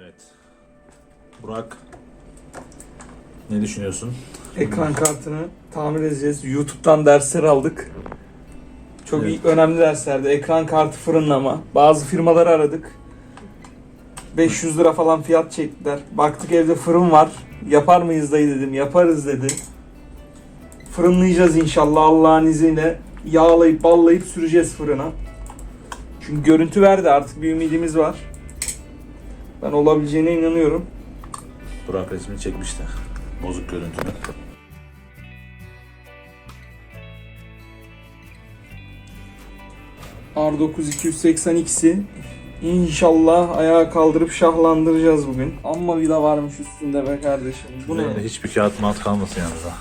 Evet. Burak. Ne düşünüyorsun? Ekran kartını tamir edeceğiz. YouTube'dan dersler aldık. Çok Evet. iyi, önemli derslerdi. Ekran kartı fırınlama. Bazı firmaları aradık. 500 lira falan fiyat çektiler. Baktık evde fırın var. Yapar mıyız dayı dedim. Yaparız dedi. Fırınlayacağız inşallah Allah'ın izniyle. Yağlayıp ballayıp süreceğiz fırına. Çünkü görüntü verdi artık bir ümidimiz var. Ben olabileceğine inanıyorum. Burak resmini çekmişti. Bozuk görüntülü. R9 280X'i inşallah ayağa kaldırıp şahlandıracağız bugün. Amma vida varmış üstünde be kardeşim. Bu ne? Hiçbir kağıt mat kalmasın yalnız ha.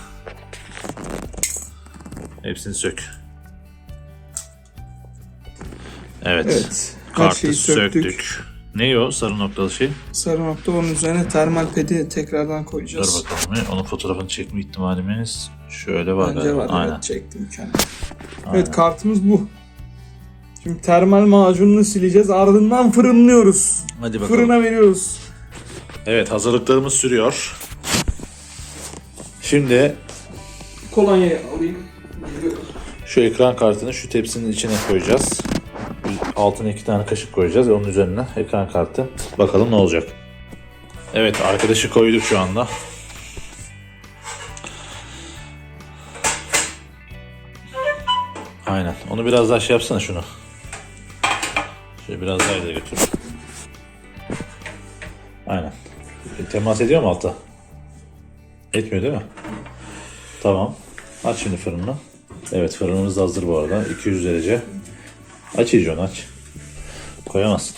Hepsini sök. Evet. Evet. Kartı söktük. söktük. Ne o sarı noktalı şey? Sarı nokta onun üzerine termal pedi tekrardan Dur koyacağız. bakalım. bir. Onun fotoğrafını çekme ihtimalimiz şöyle var. Bence var Aynen. evet çektim kendim. Aynen. Evet kartımız bu. Şimdi termal macununu sileceğiz ardından fırınlıyoruz. Hadi bakalım. Fırına veriyoruz. Evet hazırlıklarımız sürüyor. Şimdi Kolonyayı alayım. şu ekran kartını şu tepsinin içine koyacağız. Altına iki tane kaşık koyacağız ve onun üzerine ekran kartı. Bakalım ne olacak. Evet arkadaşı koyduk şu anda. Aynen. Onu biraz daha şey yapsana şunu. Şöyle biraz daha ileri götür. Aynen. E, Temas ediyor mu altta? Etmiyor değil mi? Tamam. Aç şimdi fırını. Evet fırınımız da hazır bu arada. 200 derece. Aç iyice onu aç. Koyamazsın.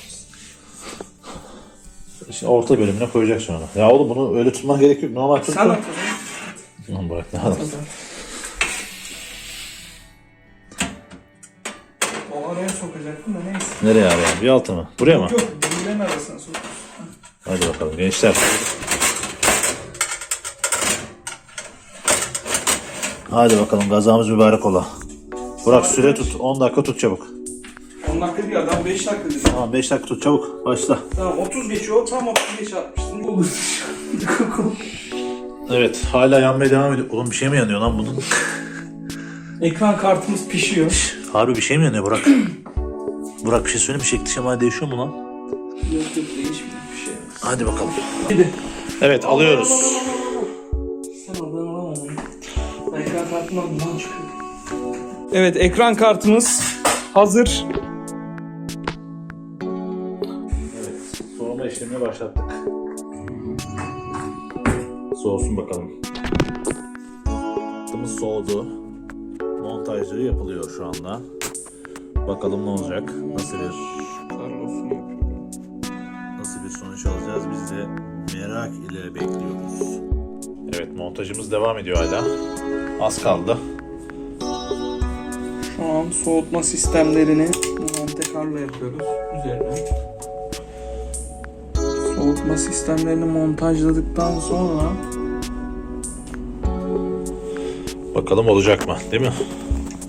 Şimdi orta bölümüne koyacaksın onu. Ya oğlum bunu öyle tutman gerek yok. Normal tut. Sen at. Lan bırak ne adam. O araya sokacaktım da neyse. Nereye abi? Bir altı mı? Buraya mı? Yok, birbirlerinin arasına sok. Hadi bakalım gençler. Hadi bakalım gazamız mübarek ola. Burak süre tut. 10 dakika tut çabuk. 10 dakika değil adam 5 dakika dedi. Tamam 5 dakika tut çabuk. Başla. Tamam 30 geçiyor. Tam 35 atmıştın. Olur. Evet hala yanmaya devam ediyor. Oğlum bir şey mi yanıyor lan bunun? Ekran kartımız pişiyor. Harbi bir şey mi yanıyor Burak? Burak bir şey söyle mi? Şekli şemali değişiyor mu lan? Yok yok değişmiyor bir şey. Hadi bakalım. Hadi. Evet alıyoruz. Sen. Ekran kartından duman çıkıyor. Evet ekran kartımız hazır. Soğuma işlemini başlattık. Soğusun bakalım. Kartımız soğudu. Montajları yapılıyor şu anda. Bakalım ne olacak? Nasıl bir nasıl bir sonuç alacağız? Biz de merak ile bekliyoruz. Evet montajımız devam ediyor hala. Az kaldı. Şu an soğutma sistemlerini Monte Carlo yapıyoruz üzerine. Soğutma sistemlerini montajladıktan sonra Bakalım olacak mı? Değil mi?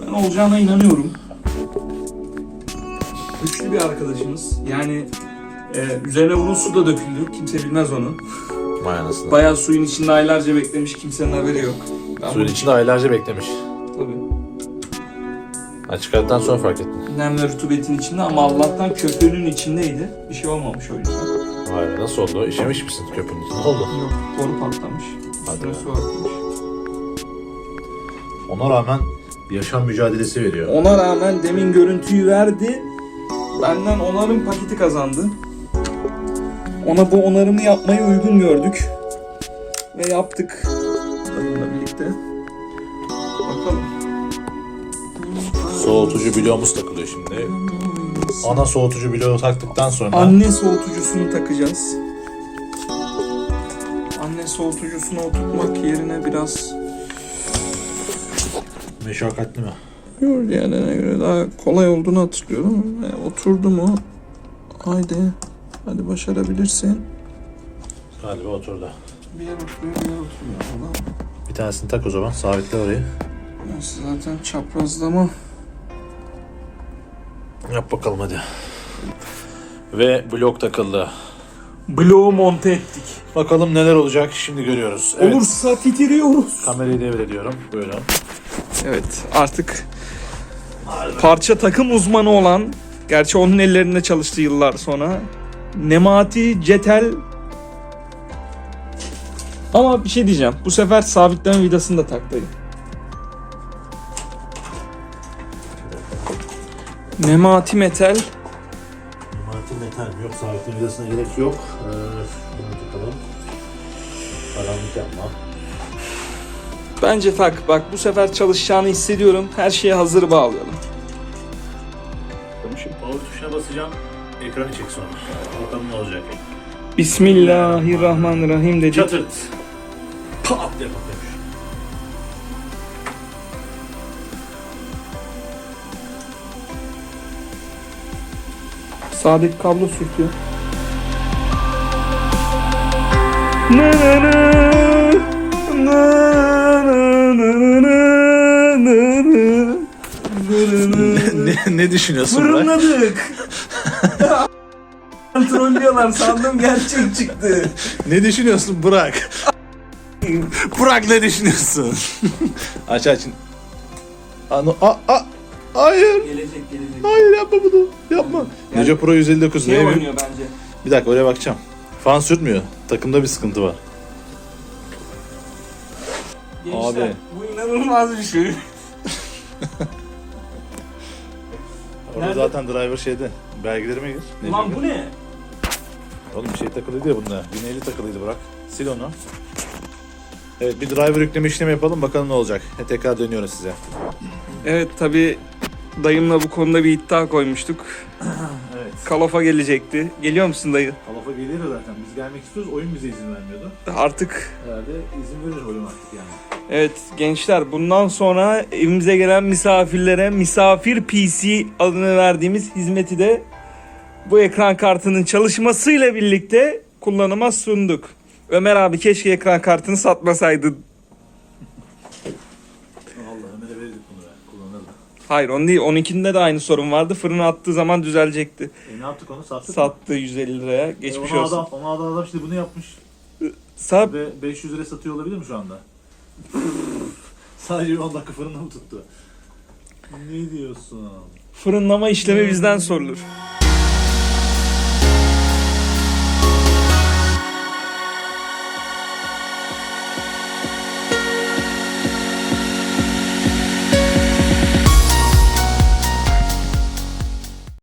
ben olacağına inanıyorum. Güçlü bir arkadaşımız. Yani e, üzerine bunun su da döküldü. Kimse bilmez onu. Vay anasını. Bayağı suyun içinde aylarca beklemiş. Kimsenin haberi yok. Ben Suyun bunu- içinde aylarca beklemiş. Tabii. Ha, çıkarttıktan sonra fark ettim. Nem ve rutubetin içinde ama Allah'tan köpüğünün içindeydi. Bir şey olmamış o yüzden. Vay be nasıl oldu? İşemiş misin köpüğün içinde? Ne oldu? Yok, boru patlamış. Hadi Üstüne su akmış. Ona rağmen yaşam mücadelesi veriyor. Ona rağmen demin görüntüyü verdi. Benden onarım paketi kazandı. Ona bu onarımı yapmayı uygun gördük. Ve yaptık. Dayımla birlikte. Bakalım. Soğutucu bloğumuz takılıyor şimdi. Ana soğutucu bloğu taktıktan sonra Anne soğutucusunu takacağız. Anne soğutucusunu oturtmak yerine biraz meşakkatli mi? Yok diğerlerine göre daha kolay olduğunu hatırlıyorum. E, oturdu mu? Haydi. Hadi başarabilirsin. Galiba oturdu. Bir yer oturuyor, bir yer oturmuyor. Bir tanesini tak o zaman. Sabitle orayı. Burası zaten çaprazlama. Yap bakalım hadi. Ve blok takıldı. Bloğu monte ettik. Bakalım neler olacak şimdi görüyoruz. Evet. Olursa titriyoruz. Kamerayı devrediyorum. Buyurun. Evet artık parça takım uzmanı olan gerçi onun ellerinde çalıştı yıllar sonra Nemati Cetel ama bir şey diyeceğim. Bu sefer sabitleme vidasını da tak dayı. Nemati Metal Martin metal yok. Sabitin vidasına gerek yok. Ee, bunu takalım. Karanlık yapma. Bence tak. Bak bu sefer çalışacağını hissediyorum. Her şeye hazır bağlayalım. Power tuşuna basacağım. Ekranı çek sonra. Bakalım ne olacak. Bismillahirrahmanirrahim dedik. Çatırt. Pat diye patlamış. Sağdaki kablo sürtüyor. Na na na, na na na na na na na. ne, ne düşünüyorsun Fırınladık. Trollüyorlar sandım gerçek çıktı. Ne düşünüyorsun Burak? Burak ne düşünüyorsun? aç aç. Ano, a, a, hayır. Gelecek gelecek. Hayır yapma bunu. Yapma. Yani- Neco Pro 159. Şey Ne- oynuyor bence. Bir dakika oraya bakacağım. Fan sürtmüyor. Takımda bir sıkıntı var. Gençler, Abi. bu inanılmaz bir şey. Orada Nerede? zaten driver şeyde. Belgelerime gir. Ne Lan bu ne? Oğlum bir şey takılıydı ya bunda. 1050 takılıydı bırak. Sil onu. Evet bir driver yükleme işlemi yapalım bakalım ne olacak. E, tekrar dönüyoruz size. Evet tabi dayımla bu konuda bir iddia koymuştuk. Evet. Kalofa gelecekti. Geliyor musun dayı? Kalafa gelir zaten. Biz gelmek istiyoruz. Oyun bize izin vermiyordu. Artık Herhalde izin verir oyun artık yani. evet gençler bundan sonra evimize gelen misafirlere misafir PC adını verdiğimiz hizmeti de bu ekran kartının çalışmasıyla birlikte kullanıma sunduk. Ömer abi keşke ekran kartını satmasaydın. Hayır onun değil. 12'inde de aynı sorun vardı. Fırına attığı zaman düzelecekti. E ne yaptık onu? Sattık? Sattı 150 liraya. E, Geçmiş onu olsun. Adam, onu adam, adam şimdi bunu yapmış. Sat Ve 500 lira satıyor olabilir mi şu anda? Sadece 10 dakika fırında mı tuttu? Ne diyorsun? fırınlama işlemi bizden sorulur.